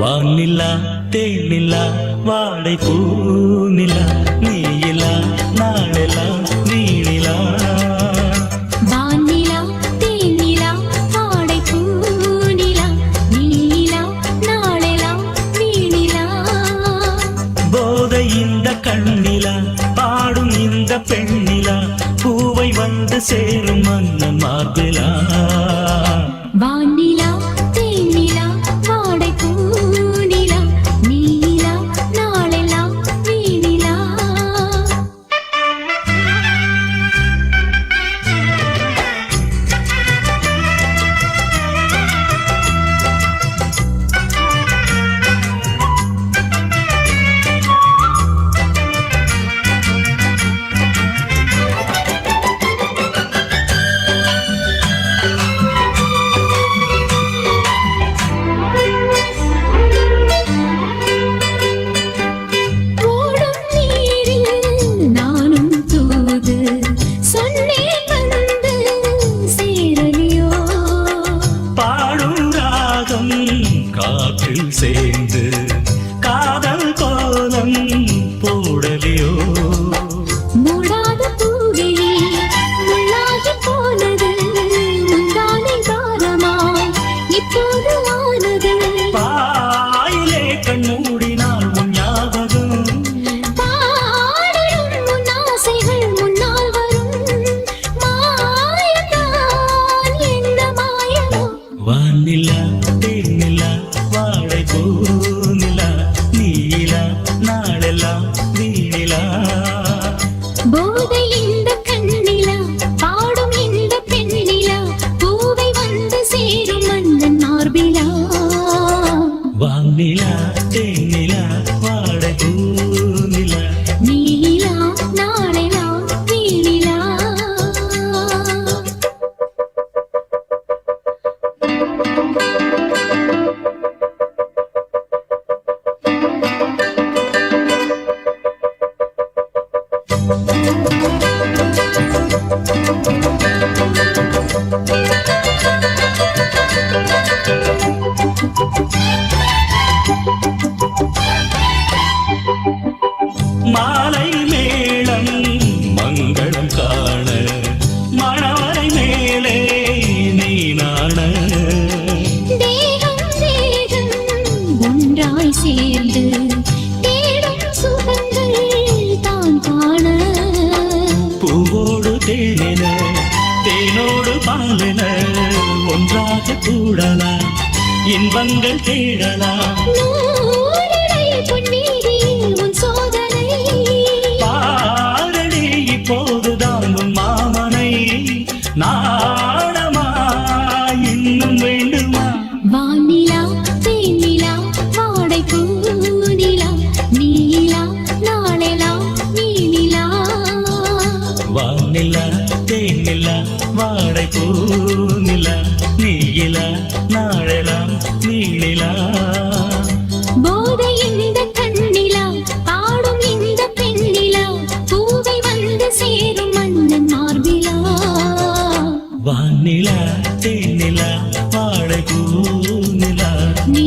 வானிலா தேனிலா வாடை பூனிலா நீ சேரும் மன்னன் மார்பிலா. சேர்ந்து நிலா தேனிலா தேனின தேனோடு பாலின ஒன்றாக கூடலாம் இன்பங்கள் தேடலாம். നില നീയില നാളെലാം നീളില വാനില തേനില വാഴകൂനില നീ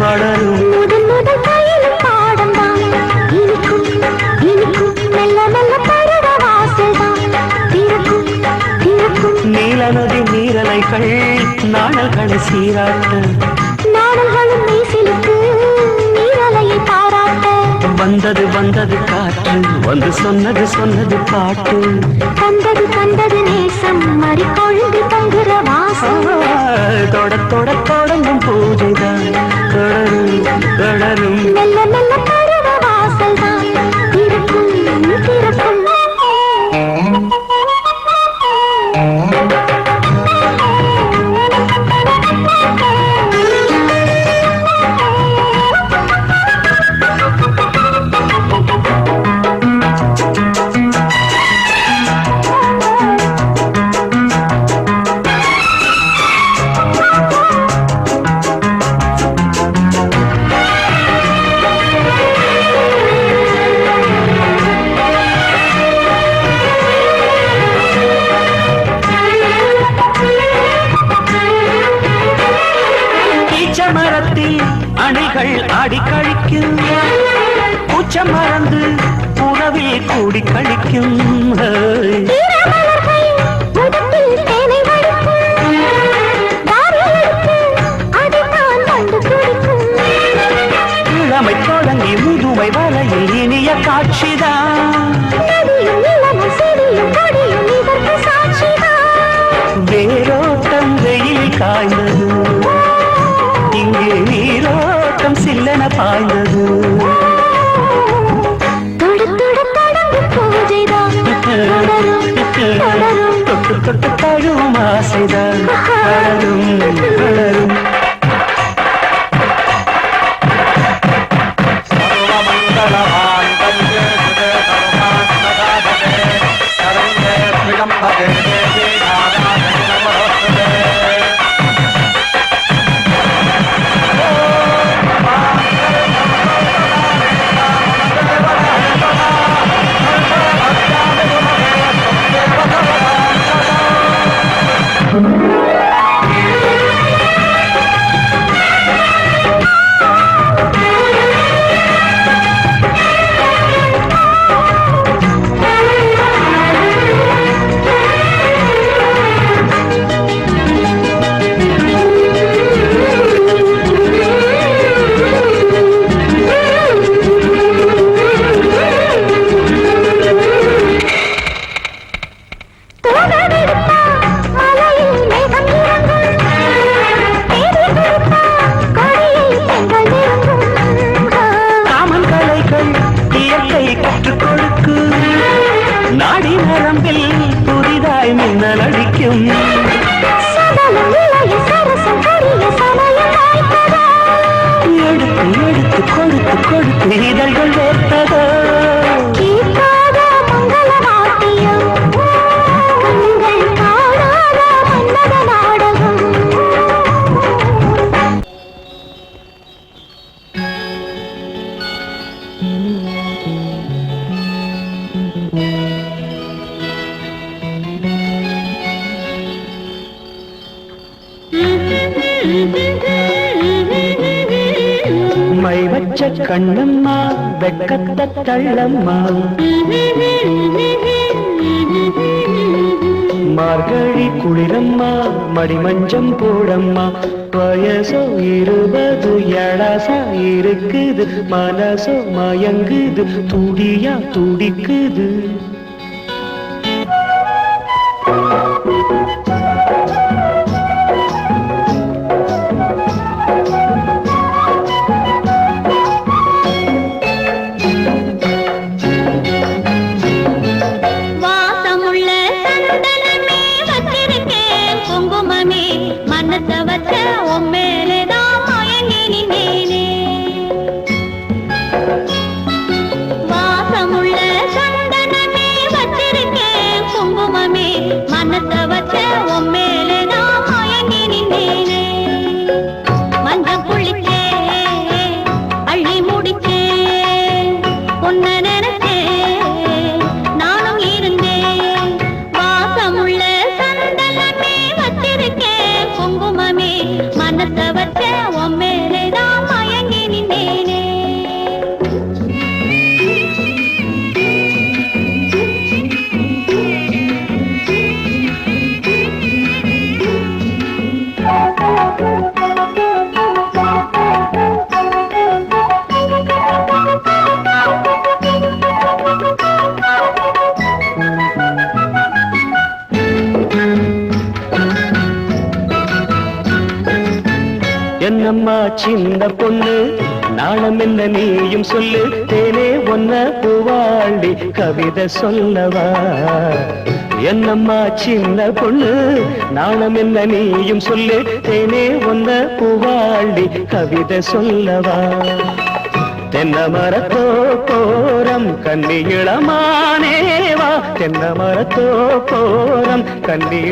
வளரும் நீல நதி நீரலைகள் நாணல்களை சீராட்டும் நாணல்களும் மீசிலுக்கு நீரலையை பாராட்ட. வந்தது வந்தது காற்று வந்து சொன்னது சொன்னது பாட்டு. தந்தது தந்தது நேசம் மறிக்கொழுந்து தங்குற வாசம் தொட தொட தொடங்கும் பூஜைதான். தொடரும் அணிகள் ஆடி கழிக்கும். பூச்ச மறந்து உணவில் கூடி கழிக்கும். இளமை தொடங்கி முதுமை வரையில் இனிய காட்சிதான். நதியும் ஆசைதான் வளரும் கண்ணம்மா வெக்கத்த தள்ளம்மா. மார்கழி குளிரம்மா மடிமஞ்சம் போடம்மா. வயசோ இருபது எழசா இருக்குது. மனசோ மயங்குது துடியா துடிக்குது. வண்ணத்தவ என்னம்மா சின்ன பொண்ணு. நாணம் என்ன நீயும் சொல்லு. தேனே ஒன்ன பூவாண்டி கவிதை சொல்லவா? என்னம்மா சின்ன பொண்ணு. நாணம் என்ன நீயும் சொல்லு. தேனே ஒன்ன பூவாண்டி கவிதை சொல்லவா? தென்ன மரத்தோ போரம் கண்ணி இளமானே. தென்ன மரத்தோ போரம் கன்னி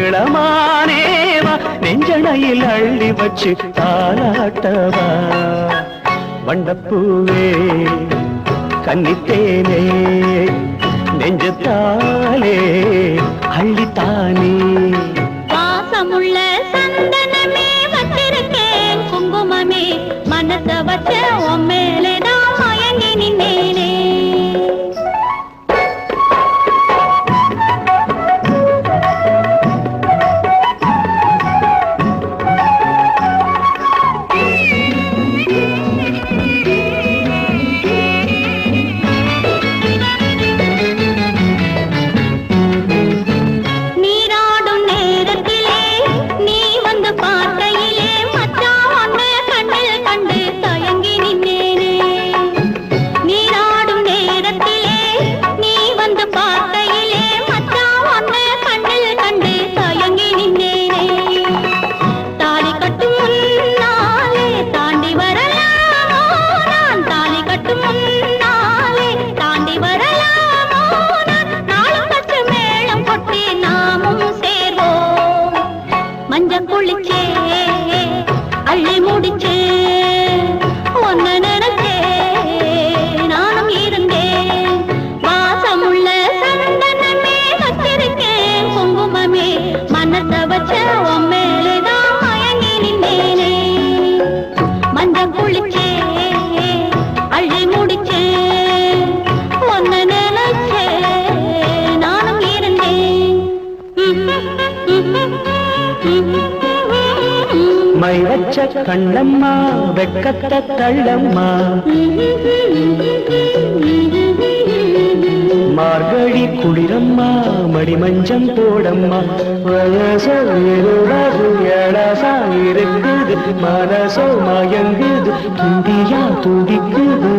நெஞ்சணையில் அள்ளி வச்சு தாளாட்டவா. வண்டப்பூவே கன்னித்தேனே நெஞ்சத்தாலே அள்ளித்தானே. பாசமுள்ள சந்தனமே வச்சிருக்கேன். குங்குமமே மனச வச்ச உன் மேலேதான் மயங்கி நின்னேனே. கண்ணம்மா வெக்கத்த தள்ளம்மா. மார்கழி குளிரம்மா மடிமஞ்சம் போடம்மா. வயசோ இருக்குது மனசோ மயங்குது துண்டியா துடிக்குது.